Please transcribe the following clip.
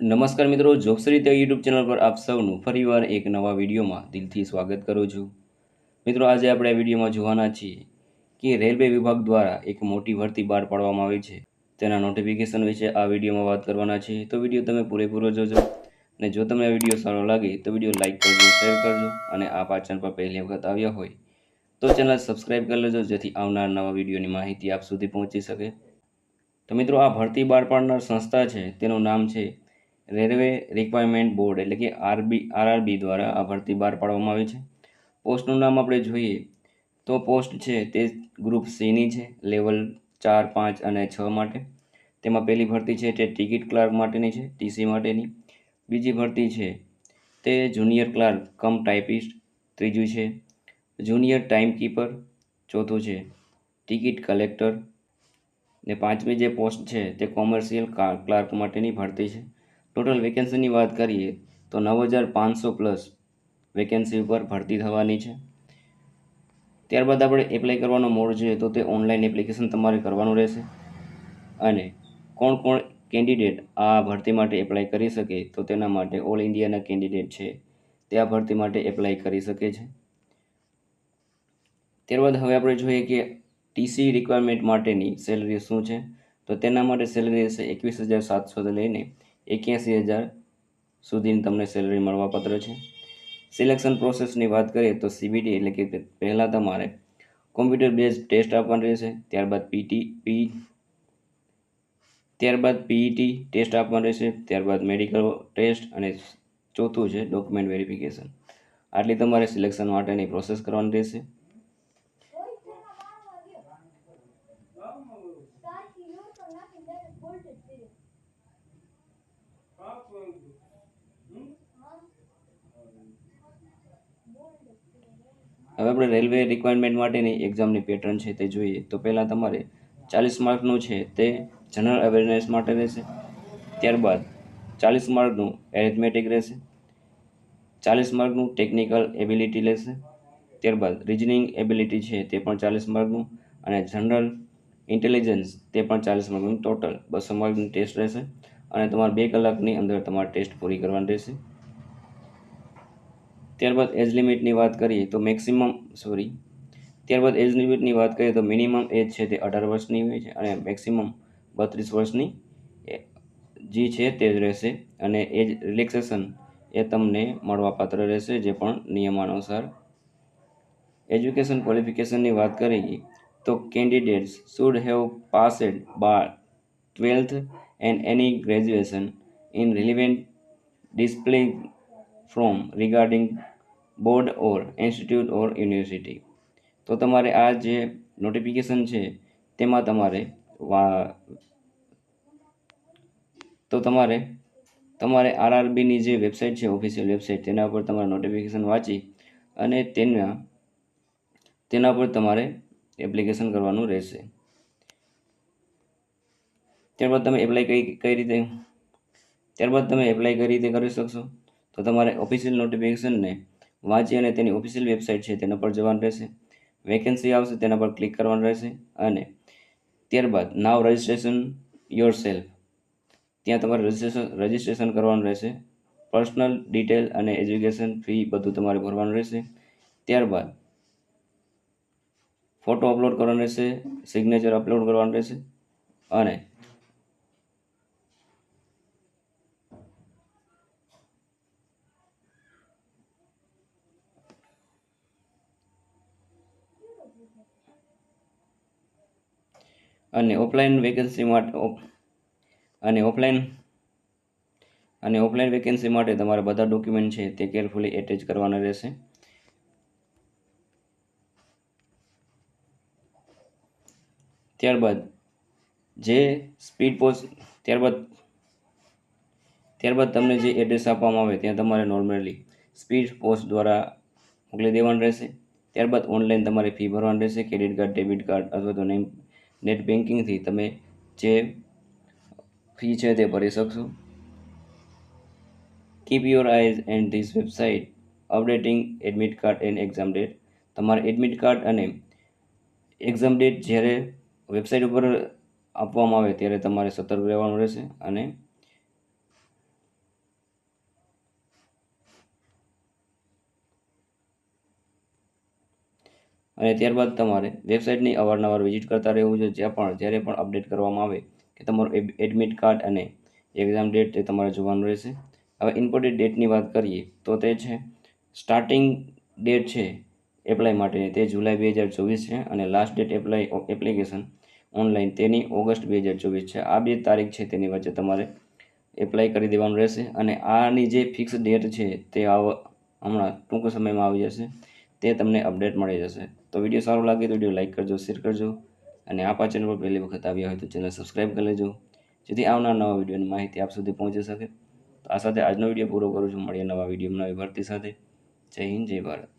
નમસ્કાર મિત્રો જોબશ્રી તે યુટ્યુબ ચેનલ પર આપ સૌનું ફરીવાર એક નવા વિડીયોમાં દિલથી સ્વાગત કરું છું. મિત્રો, આજે આપણે આ વિડીયોમાં જોવાના છીએ કે રેલવે વિભાગ દ્વારા એક મોટી ભરતી બહાર પાડવામાં આવી છે. તેના નોટિફિકેશન વિશે આ વિડીયોમાં વાત કરવાના છે તો વીડિયો તમે પૂરેપૂરો જોજો અને જો તમને આ વીડિયો સારો લાગે તો વીડિયો લાઇક કરજો, શેર કરજો અને આ પાચન પર પહેલી વખત આવ્યા હોય તો ચેનલ સબસ્ક્રાઈબ કરી લેજો, જેથી આવનાર નવા વિડીયોની માહિતી આપ સુધી પહોંચી શકે. તો મિત્રો, આ ભરતી બહાર પાડનાર સંસ્થા છે, તેનું નામ છે રેલવે રિક્વાયરમેન્ટ બોર્ડ એટલે કે આરબી, આરઆરબી દ્વારા આ ભરતી બહાર પાડવામાં આવી છે. પોસ્ટનું નામ આપણે જોઈએ તો પોસ્ટ છે તે ગ્રુપ સીની છે, લેવલ ચાર, પાંચ અને છ માટે. તેમાં પહેલી ભરતી છે તે ટિકિટ ક્લાર્ક માટેની છે, ટીસી માટેની. બીજી ભરતી છે તે જુનિયર ક્લાર્ક કમ ટાઈપિસ્ટ. ત્રીજું છે જુનિયર ટાઈમ કીપર ચોથું છે ટિકિટ કલેક્ટર. ને પાંચમી જે પોસ્ટ છે તે કોમર્શિયલ ક્લાર્ક માટેની ભરતી છે. ટોટલ વેકેન્સીની વાત કરીએ તો નવ હજાર પાંચસો પ્લસ વેકેન્સી ઉપર ભરતી થવાની છે. ત્યારબાદ આપણે એપ્લાય કરવાનો મોડ જોઈએ તો તે ઓનલાઈન એપ્લિકેશન તમારે કરવાનું રહેશે. અને કોણ કોણ કેન્ડિડેટ આ ભરતી માટે એપ્લાય કરી શકે તો તેના માટે ઓલ ઇન્ડિયાના કેન્ડિડેટ છે તે આ ભરતી માટે એપ્લાય કરી શકે છે. ત્યારબાદ હવે આપણે જોઈએ કે ટીસી રિક્વાયરમેન્ટ માટેની સેલરી શું છે? તો તેના માટે સેલરી હશે એકવીસ હજાર સાતસોથી લઈને એક્યાસી હજાર સુધીની તમને સેલરી મળવાપાત્ર છે. સિલેક્શન પ્રોસેસની વાત કરીએ તો સીબીટી એટલે કે પહેલાં તમારે કોમ્પ્યુટર બેઝ ટેસ્ટ આપવાનું રહેશે, ત્યારબાદ પીટી પી ત્યારબાદ પીઈટી ટેસ્ટ આપવાનું રહેશે, ત્યારબાદ મેડિકલ ટેસ્ટ અને ચોથું છે ડોક્યુમેન્ટ વેરિફિકેશન આટલી તમારે સિલેક્શન માટેની પ્રોસેસ કરવાની રહેશે. હવે આપણે રેલવે રિક્વાયરમેન્ટ માટેની એક્ઝામની પેટર્ન છે તે જોઈએ. તો પહેલાં તમારે ચાલીસ માર્કનું છે તે જનરલ અવેરનેસ માટે રહેશે. ત્યારબાદ ચાલીસ માર્કનું એરિથમેટિક રહેશે. ચાલીસ માર્કનું ટેકનિકલ એબિલિટી લેશે. ત્યારબાદ રિઝનિંગ એબિલિટી છે તે પણ ચાલીસ માર્કનું અને જનરલ ઇન્ટેલિજન્સ તે પણ ચાલીસ માર્કનું ટોટલ બસો માર્કનું ટેસ્ટ રહેશે. અને તમારે બે કલાકની અંદર તમારે ટેસ્ટ પૂરી કરવાની રહેશે. ત્યારબાદ એજ લિમિટની વાત કરીએ તો મેક્સિમમ, સોરી, ત્યારબાદ એજ લિમિટની વાત કરીએ તો મિનિમમ એજ છે તે અઢાર વર્ષની હોય છે અને મેક્સિમમ બત્રીસ વર્ષની જે છે તે જ રહેશે અને એજ રિલેક્સેશન એ તમને મળવાપાત્ર રહેશે જે પણ નિયમાનુસાર. એજ્યુકેશન ક્વોલિફિકેશનની વાત કરીએ તો candidates should have passed bar twelfth and any graduation in relevant display from regarding board or institute or university તો તમારે આ જે નોટિફિકેશન છે, તેમાં તમારે તો તમારે તમારે આરઆરબીની જે વેબસાઇટ છે ઓફિશિયલ વેબસાઇટ તેના પર તમારે નોટિફિકેશન વાંચી અને તેના તેના પર તમારે એપ્લિકેશન કરવાનું રહેશે. ત્યારબાદ તમે એપ્લાય કઈ કઈ રીતે? ત્યારબાદ તમે એપ્લાય કઈ રીતે કરી શકશો? તો તમારે ઓફિશિયલ નોટિફિકેશનને વાંચી અને તેની ઓફિશિયલ વેબસાઇટ છે તેના પર જવાનું રહેશે. વેકેન્સી આવશે તેના પર ક્લિક કરવાનું રહેશે અને ત્યારબાદ નાવ રજિસ્ટ્રેશન યોર સેલ્ફ ત્યાં તમારે રજિસ્ટ્રેશન રજિસ્ટ્રેશન કરવાનું રહેશે. પર્સનલ ડિટેલ અને એજ્યુકેશન ફી બધું તમારે ભરવાનું રહેશે. ત્યારબાદ ફોટો અપલોડ કરવાનો રહેશે સિગ્નેચર અપલોડ કરવાનું રહેશે અને અને ઓફલાઈન વેકેન્સી માટે અને ઓફલાઈન અને ઓફલાઈન વેકેન્સી માટે તમારા બધા ડોક્યુમેન્ટ છે તે કેરફુલી એટેચ કરવાના રહેશે. ત્યારબાદ જે સ્પીડ પોસ્ટ ત્યારબાદ ત્યારબાદ તમને જે એડ્રેસ આપવામાં આવે ત્યાં તમારે નોર્મલી સ્પીડ પોસ્ટ દ્વારા મોકલી દેવાનું રહેશે. ત્યારબાદ ઓનલાઈન તમારે ફી ભરવાની રહેશે ક્રેડિટ કાર્ડ ડેબિટ કાર્ડ અથવા તો નેમ નેટ બેન્કિંગથી તમે જે ફી છે તે ભરી શકશો. Keep your eyes and this website updating admit card and exam date તમારે એડમિટ કાર્ડ અને એક્ઝામ ડેટ જ્યારે વેબસાઇટ ઉપર આપવામાં આવે ત્યારે તમારે સતર્ક રહેવાનું રહેશે અને અને ત્યારબાદ તમારે વેબસાઇટની અવારનવાર વિઝિટ કરતા રહેવું જોઈએ જ્યાં પણ, જ્યારે પણ અપડેટ કરવામાં આવે, કે તમારું એડમિટ કાર્ડ અને એક્ઝામ ડેટ તે તમારે જોવાનું રહેશે. હવે ઇમ્પોર્ટેન્ટ ડેટની વાત કરીએ, તો તે છે, સ્ટાર્ટિંગ ડેટ છે, એપ્લાય માટેની, તે જુલાઈ બે હજાર ચોવીસ છે, અને last date apply application online, તેની ઓગસ્ટ બે હજાર ચોવીસ છે. આ બે તારીખ છે, તેની વચ્ચે તમારે એપ્લાય કરી દેવાનું રહેશે, અને આની જે ફિક્સ ડેટ છે, તે હમણાં ટૂંક સમયમાં આવી જશે, તે તમને અપડેટ મળી જશે. તો વીડિયો સારો લાગે તો વીડિયો લાઇક કરજો, શેર કરજો અને આપ ચેનલ પર પહેલી વખત આવ્યા હોય તો ચેનલ સબસ્ક્રાઈબ કરી લેજો. જેથી આવનાર નવા વિડીયોની માહિતી આપ સુધી પહોંચી શકે. તો આ સાથે આજનો વીડિયો પૂરો કરું છું. મળીએ નવા વીડિયો નવી ભરતી સાથે. જય હિન્દ, જય ભારત.